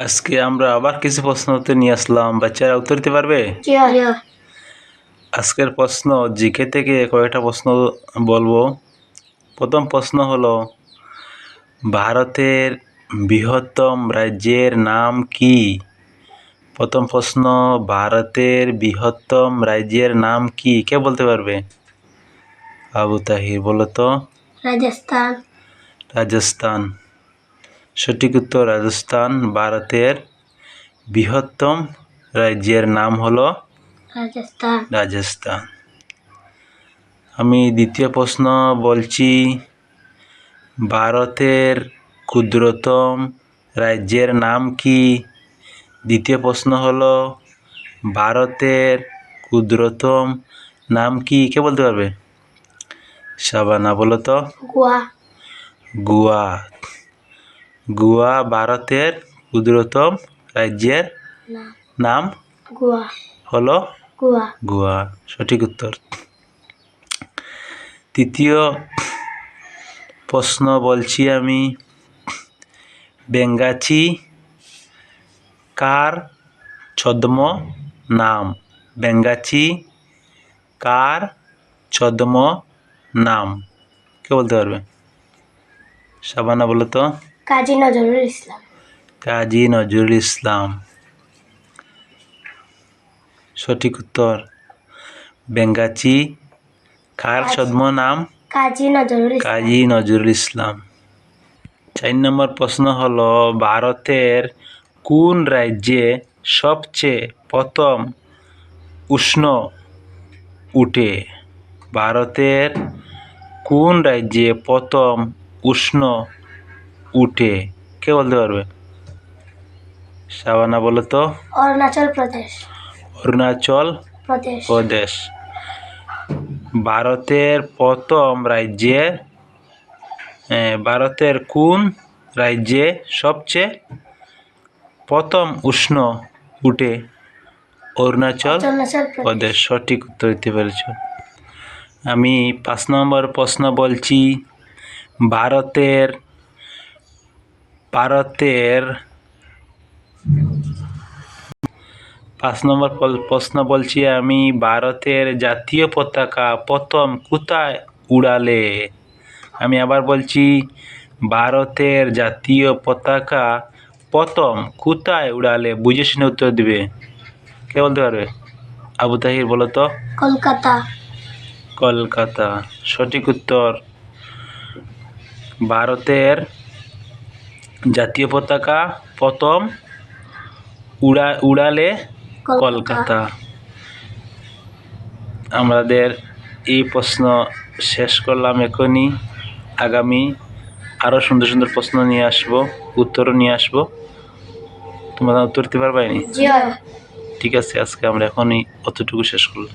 আজকে আমরা আবার কিছু প্রশ্ন উত্তর নিয়ে আসলাম। বাচ্চারা উত্তর দিতে পারবে? আজকের প্রশ্ন জিকে থেকে কয়েকটা প্রশ্ন বলব। প্রথম প্রশ্ন হলো ভারতের বৃহত্তম রাজ্যের নাম কি? প্রথম প্রশ্ন ভারতের বৃহত্তম রাজ্যের নাম কি? কে বলতে পারবে? আবু তাহির বলো তো। রাজস্থান। রাজস্থান। সঠিক উত্তর রাজস্থান ভারতের বৃহত্তম রাজ্যের নাম হলো রাজস্থান। রাজস্থান। আমি দ্বিতীয় প্রশ্ন বলছি ভারতের ক্ষুদ্রতম রাজ্যের নাম কি? দ্বিতীয় প্রশ্ন হলো ভারতের ক্ষুদ্রতম নাম কি? কে বলতে পারবে? সাবানা বলো তো। গোয়া। গোয়া। গোয়া ভারতের ক্ষুদ্রতম রাজ্যের নাম গোয়া। হলো গোয়া। গোয়া। সঠিক উত্তর। তৃতীয় প্রশ্ন বলছি আমি। বেঙ্গাচি কার ছদ্ম নাম? বেঙ্গাচি কার ছদ্ম নাম? কে বলতে পারবে? সাবানা বলো তো। কাজী নজরুল ইসলাম। কাজী নজরুল ইসলাম। সঠিক উত্তর বেঙ্গাচি। কার ছদ্ম নাম? কাজী নজরুল কাজী নজরুল ইসলাম। চার নম্বর প্রশ্ন হল ভারতের কোন রাজ্যে সবচেয়ে প্রথম উষ্ণ উঠে? ভারতের কোন রাজ্যে প্রথম উষ্ণ উঠে। কে বলতে পারবে? সাবানা বলো তো। অরুণাচল প্রদেশ। অরুণাচল প্রদেশ। প্রদেশ। ভারতের প্রথম রাজ্যে ভারতের কোন রাজ্যে সবচেয়ে প্রথম উষ্ণ উঠে? অরুণাচল প্রদেশ। সঠিক উত্তর দিতে পেরেছ। আমি পাঁচ নম্বর প্রশ্ন বলছি। ভারতের ভারতের পাঁচ নম্বর প্রশ্ন বলছি আমি ভারতের জাতীয় পতাকা প্রথম কোথায় উড়ালে? আমি আবার বলছি ভারতের জাতীয় পতাকা প্রথম কোথায় উড়ালে? বুঝে শুনে উত্তর দিবে। কে বলতে পারবে? আবু তাহির বলো তো। কলকাতা। কলকাতা। সঠিক উত্তর ভারতের জাতীয় পতাকা প্রথম উড়া উড়ালে কলকাতা। আমাদের এই প্রশ্ন শেষ করলাম এখনই। আগামী আরও সুন্দর সুন্দর প্রশ্ন নিয়ে আসব উত্তরও নিয়ে আসব। তোমরা উত্তর দিতে পারবাইনি জিও ঠিক আছে আজকে আমরা এখনই অতটুকু শেষ করলাম।